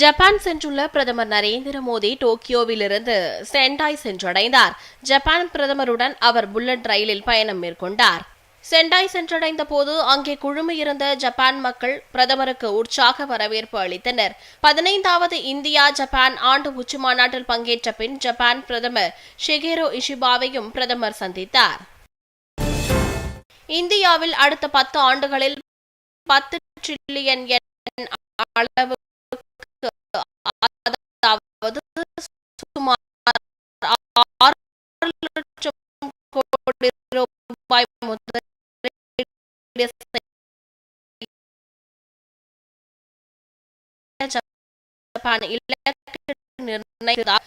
Japan சென்றுள்ள பிரதமர் நரேந்திர மோடி டோக்கியோவிலிருந்து சென்டாய் சென்றடைந்தார். ஜப்பான் பிரதமருடன் அவர் புல்லட் ரயிலில் பயணம் மேற்கொண்டார். சென்டாய் சென்றடைந்த போது அங்கே குழுமியிருந்த ஜப்பான் மக்கள் பிரதமருக்கு உற்சாக வரவேற்பு அளித்தனர். பதினைந்தாவது இந்தியா ஜப்பான் ஆண்டு உச்சி மாநாட்டில் பங்கேற்ற பின் ஜப்பான் பிரதமர் ஷிகேரோ இஷிபாவையும் பிரதமர் சந்தித்தார். இந்தியாவில் அடுத்த பத்து ஆண்டுகளில் பத்து ட்ரில்லியன் yen அளவுக்கு அதாவது சுமார் ஆறு லட்சம் கோடி ரூபாய் முதலீடு ஜப்பான் இலக்கு நிர்ணயித்ததாக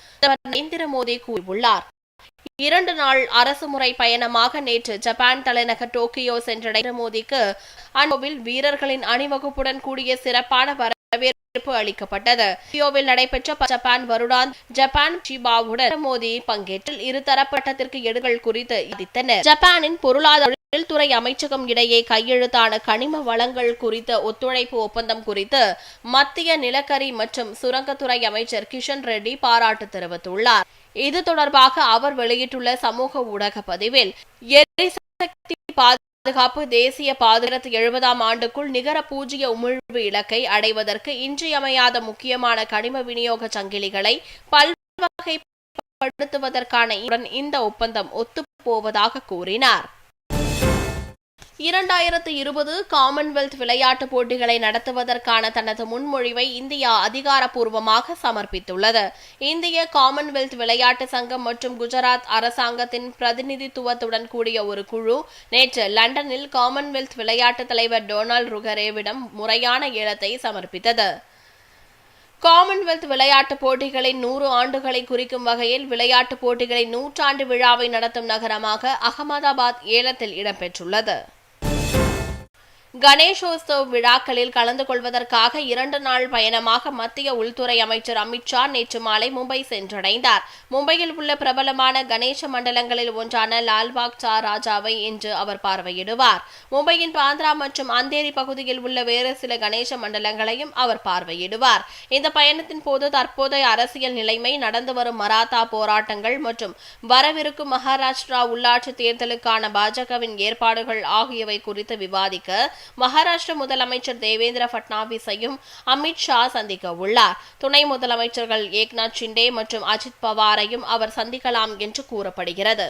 நரேந்திர மோடி கூறியுள்ளார். இரண்டு நாள் அரசுமுறை பயணமாக நேற்று ஜப்பான் தலைநகர் டோக்கியோ சென்றடைந்த மோடிக்கு அந்நோவில் வீரர்களின் அணிவகுப்புடன் கூடிய சிறப்பான வரவேற்பு அளிக்கப்பட்டது. டோக்கியோவில் நடைபெற்ற ஜப்பான் வருடாந்த் ஜப்பான் சிபாவுடன் மோடி பங்கேற்றில் இருதரப்பட்டத்திற்கு எடுகள் குறித்து விதித்தனர் ஜப்பானின் பொருளாதார தொழில்துறை அமைச்சகம் இடையே கையெழுத்தான கனிம வளங்கள் குறித்த ஒத்துழைப்பு ஒப்பந்தம் குறித்து மத்திய நிலக்கரி மற்றும் சுரங்கத்துறை அமைச்சர் கிஷன் ரெட்டி பாராட்டு தெரிவித்துள்ளார். இது தொடர்பாக அவர் வெளியிட்டுள்ள சமூக ஊடக பதிவில் எரிசக்தி பாதுகாப்பு தேசிய பாதுகாப்பு எழுபதாம் ஆண்டுக்குள் நிகர பூஜ்ய உமிழ்வு இலக்கை அடைவதற்கு இன்றியமையாத முக்கியமான கனிம விநியோக சங்கிலிகளை பல்வகைப்படுத்துவதற்கான இந்த ஒப்பந்தம் ஒத்துப்போவதாக கூறினார். இரண்டாயிரத்து இருபது காமன்வெல்த் விளையாட்டுப் போட்டிகளை நடத்துவதற்கான தனது முன்மொழிவை இந்தியா அதிகாரப்பூர்வமாக சமர்ப்பித்துள்ளது. இந்திய காமன்வெல்த் விளையாட்டு சங்கம் மற்றும் குஜராத் அரசாங்கத்தின் பிரதிநிதித்துவத்துடன் கூடிய ஒரு குழு நேற்று லண்டனில் காமன்வெல்த் விளையாட்டு தலைவர் டொனால்ட் ருகரேவிடம் முறையான ஏலத்தை சமர்ப்பித்தது. காமன்வெல்த் விளையாட்டுப் போட்டிகளின் நூறு ஆண்டுகளை குறிக்கும் வகையில் விளையாட்டுப் போட்டிகளின் நூற்றாண்டு விழாவை நடத்தும் நகரமாக அகமதாபாத் ஏலத்தில் இடம்பெற்றுள்ளது. கணேசோத்சவ் விழாக்களில் கலந்து கொள்வதற்காக இரண்டு நாள் பயணமாக மத்திய உள்துறை அமைச்சர் அமித்ஷா நேற்று மாலை மும்பை சென்றடைந்தார். மும்பையில் உள்ள பிரபலமான கணேச மண்டலங்களில் ஒன்றான லால்பாக் சா ராஜாவை இன்று அவர் பார்வையிடுவார். மும்பையின் பாந்த்ரா மற்றும் அந்தேரி பகுதியில் உள்ள வேறு சில கணேச மண்டலங்களையும் அவர் பார்வையிடுவார். இந்த பயணத்தின் போது தற்போதைய அரசியல் நிலைமை நடந்து வரும் மராத்தா போராட்டங்கள் மற்றும் வரவிருக்கும் மகாராஷ்டிரா உள்ளாட்சி தேர்தலுக்கான பாஜகவின் ஏற்பாடுகள் ஆகியவை குறித்து விவாதிக்க மகாராஷ்டிர முதலமைச்சர் தேவேந்திர பட்னாவிஸையும் அமித் ஷா சந்திக்க உள்ளார் துணை முதலமைச்சர்கள் ஏக்நாத் ஷிண்டே மற்றும் அஜித் பவாரையும் அவர் சந்திக்கலாம் என்று கூறப்படுகிறது.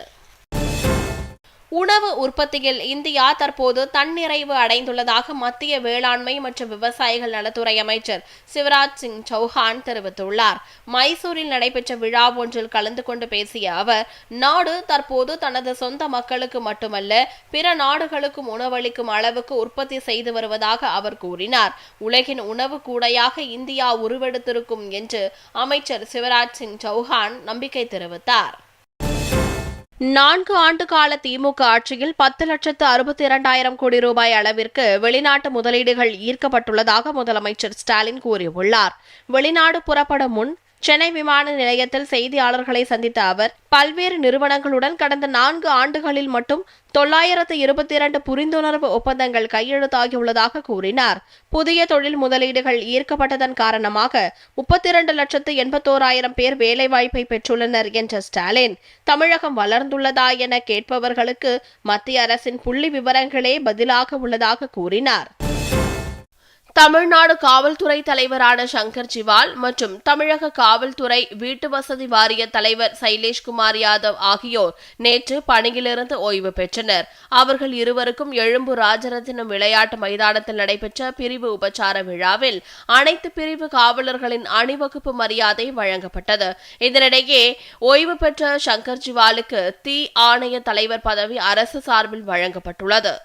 உணவு உற்பத்தியில் இந்தியா தற்போது தன்னிறைவு அடைந்துள்ளதாக மத்திய வேளாண்மை மற்றும் விவசாயிகள் நலத்துறை அமைச்சர் சிவராஜ் சிங் சௌஹான் தெரிவித்துள்ளார். மைசூரில் நடைபெற்ற விழா ஒன்றில் கலந்து கொண்டு பேசிய அவர் நாடு தற்போது தனது சொந்த மக்களுக்கு மட்டுமல்ல பிற நாடுகளுக்கும் உணவளிக்கும் அளவுக்கு உற்பத்தி செய்து வருவதாக அவர் கூறினார். உலகின் உணவு கூடையாக இந்தியா உருவெடுத்திருக்கும் என்று அமைச்சர் சிவராஜ் சிங் சௌஹான் நம்பிக்கை தெரிவித்தார். நான்கு ஆண்டு கால திமுக ஆட்சியில் பத்து லட்சத்து அறுபத்தி இரண்டாயிரம் கோடி ரூபாய் அளவிற்கு வெளிநாட்டு முதலீடுகள் ஈர்க்கப்பட்டுள்ளதாக முதலமைச்சர் ஸ்டாலின் கூறியுள்ளார். வெளிநாடு புறப்படும் முன் சென்னை விமான நிலையத்தில் செய்தியாளர்களை சந்தித்த அவர் பல்வேறு நிறுவனங்களுடன் கடந்த நான்கு ஆண்டுகளில் மட்டும் தொள்ளாயிரத்து இருபத்தி இரண்டு புரிந்துணர்வு ஒப்பந்தங்கள் கையெழுத்தாகியுள்ளதாக கூறினார். புதிய தொழில் முதலீடுகள் ஈர்க்கப்பட்டதன் காரணமாக முப்பத்தி இரண்டு லட்சத்து எண்பத்தோராயிரம் பேர் வேலைவாய்ப்பை பெற்றுள்ளனர் என்ற ஸ்டாலின். தமிழகம் வளர்ந்துள்ளதா என கேட்பவர்களுக்கு மத்திய அரசின் புள்ளி விவரங்களே பதிலாக உள்ளதாக கூறினார். தமிழ்நாடு காவல்துறை தலைவரான சங்கர் ஜிவால் மற்றும் தமிழக காவல்துறை வீட்டு வசதி வாரிய தலைவர் சைலேஷ்குமார் யாதவ் ஆகியோர் நேற்று பணியிலிருந்து ஓய்வு பெற்றனர். அவர்கள் இருவருக்கும் எழும்பு ராஜரத்தினம் விளையாட்டு மைதானத்தில் நடைபெற்ற பிரிவு உபச்சார விழாவில் அனைத்து பிரிவு காவலர்களின் அணிவகுப்பு மரியாதை வழங்கப்பட்டது. இதனிடையே ஓய்வு பெற்ற சங்கர் ஜிவாலுக்கு தி ஆணைய தலைவர் பதவி அரசு சார்பில் வழங்கப்பட்டுள்ளது.